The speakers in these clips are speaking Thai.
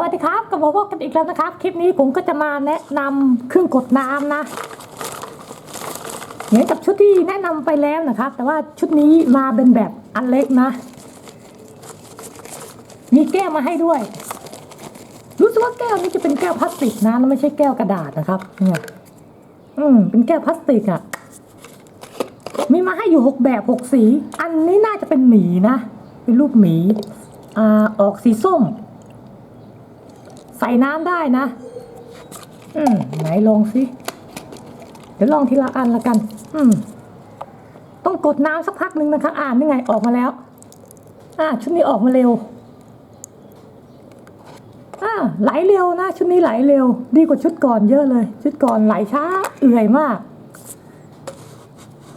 วัสดีครับกลับมาพบกันอีกแล้วนะครับ คลิปนี้ผมก็จะมาแนะนำเครื่องกดน้ำนะเหมือนกับชุดที่แนะนำไปแล้วนะครับ แต่ว่าชุดนี้มาเป็นแบบอันเล็กนะ มีแก้วมาให้ด้วย รู้สึกว่าแก้วนี้จะเป็นแก้วพลาสติกนะไม่ใช่แก้วกระดาษนะครับ เนี่ย อืมเป็นแก้วพลาสติกอะ่ะ มีมาให้อยู่หกแบบหกสี อันนี้น่าจะเป็นหมีนะ เป็นรูปหมีอ่าออกสีส้ม ใส่น้ำได้นะ อืมไหนลองสิเดี๋ยวลองทีละอันละกัน อืม ต้องกดน้ำสักพักหนึ่งนะคะ อ่านนี่ไงออกมาแล้ว อ่าชุดนี้ออกมาเร็ว อ่าไหลเร็วนะ ชุดนี้ไหลเร็ว ดีกว่าชุดก่อนเยอะเลย ชุดก่อนไหลช้าเอื่อยมาก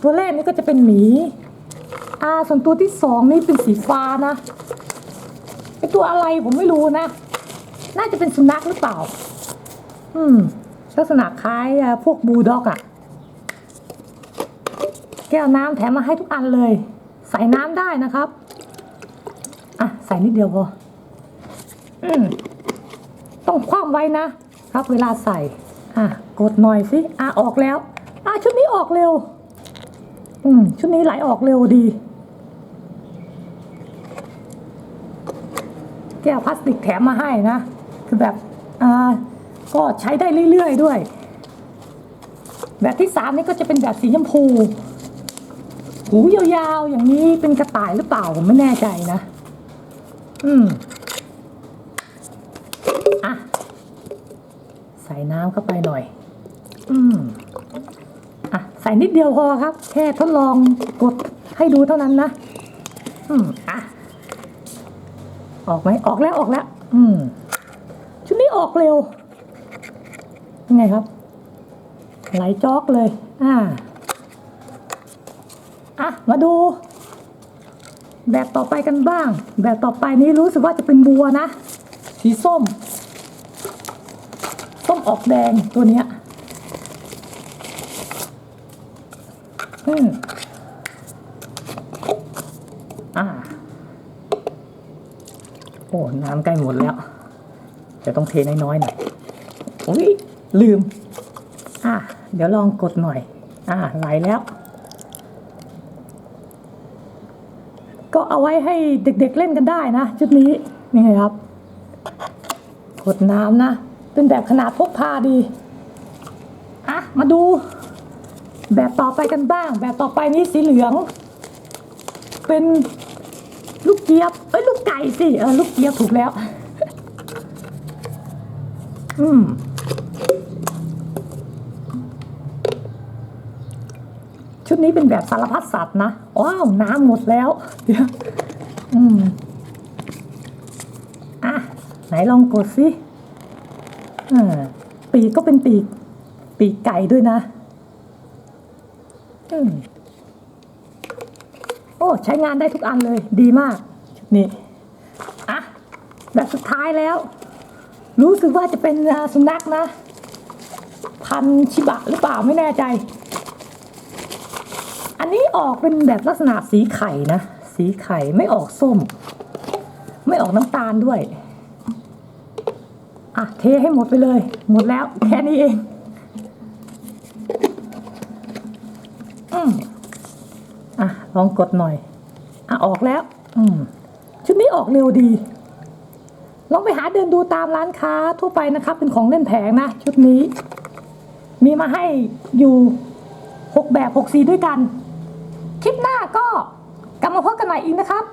ตัวแรกนี่ก็จะเป็นหมีอ่าส่วนตัวที่สองนี่เป็นสีฟ้านะไอตัวอะไรผมไม่รู้นะ น่าจะเป็นสุนัขหรือเปล่า อืม ลักษณะคล้ายพวกบูลด็อกอะแก้วน้ำแถมมาให้ทุกอันเลย ใส่น้ำได้นะครับ อะ ใส่นิดเดียวพอ อืม ต้องคว่ำไว้นะ ครับเวลาใส่ อะ กดหน่อยสิ อะ ออกแล้ว อะ ชุดนี้ออกเร็ว อืม ชุดนี้ไหลออกเร็วดีแก้วพลาสติกแถมมาให้นะ คือแบบอ่าก็ใช้ได้เรื่อยๆด้วย แบบที่สามนี่ก็จะเป็นแบบสีชมพู หูยาวๆ อย่างนี้เป็นกระต่ายหรือเปล่าผมไม่แน่ใจนะ อืมอะใส่น้ำเข้าไปหน่อย อืมอะใส่นิดเดียวพอครับ แค่ทดลองกดให้ดูเท่านั้นนะ อืมอะออกไหมออกแล้วออกแล้ว อืม ออกเร็วยังไงครับ ไหลจอกเลย อ่า อะ มาดู แบบต่อไปกันบ้าง แบบต่อไปนี้รู้สึกว่าจะเป็นบัวนะ สีส้ม ส้มออกแดงตัวเนี้ยอืมอ่า โอ้ น้ำใกล้หมดแล้ว จะต้องเทน้อยๆหน่อยอุ้ยลืม อะเดี๋ยวลองกดหน่อย อ่าไหลแล้ว ก็เอาไว้ให้เด็กๆเล่นกันได้นะ ชุดนี้นี่ไงครับ กดน้ำนะ เป็นแบบขนาดพกพาดี อะ มาดู แบบต่อไปกันบ้าง แบบต่อไปนี้สีเหลือง เป็นลูกเจี๊ยบ เอ้ย ลูกไก่สิ เออ ลูกเจี๊ยบถูกแล้ว อืมชุดนี้เป็นแบบสารพัดสัตว์นะ ว้าว น้ำหมดแล้ว เดี๋ยว อืม อะ ไหนลองกดสิอ่าปีกก็เป็นปีก ปีกไก่ด้วยนะ อืม โอ้ ใช้งานได้ทุกอันเลย ดีมาก ชุดนี้ อะ แบบสุดท้ายแล้ว รู้สึกว่าจะเป็นสุนัขนะ พันชิบะหรือเปล่าไม่แน่ใจ อันนี้ออกเป็นแบบลักษณะสีไข่นะ สีไข่ไม่ออกส้ม ไม่ออกน้ำตาลด้วย อะ เทให้หมดไปเลย หมดแล้วแค่นี้เอง อืมอะ ลองกดหน่อย อะ ออกแล้ว อืมชุดนี้ออกเร็วดี ลองไปหาเดินดูตามร้านค้าทั่วไปนะครับ เป็นของเล่นแผงนะ ชุดนี้ มีมาให้อยู่หกแบบหกสีด้วยกัน คลิปหน้าก็กลับมาพบกันใหม่อีกนะครับ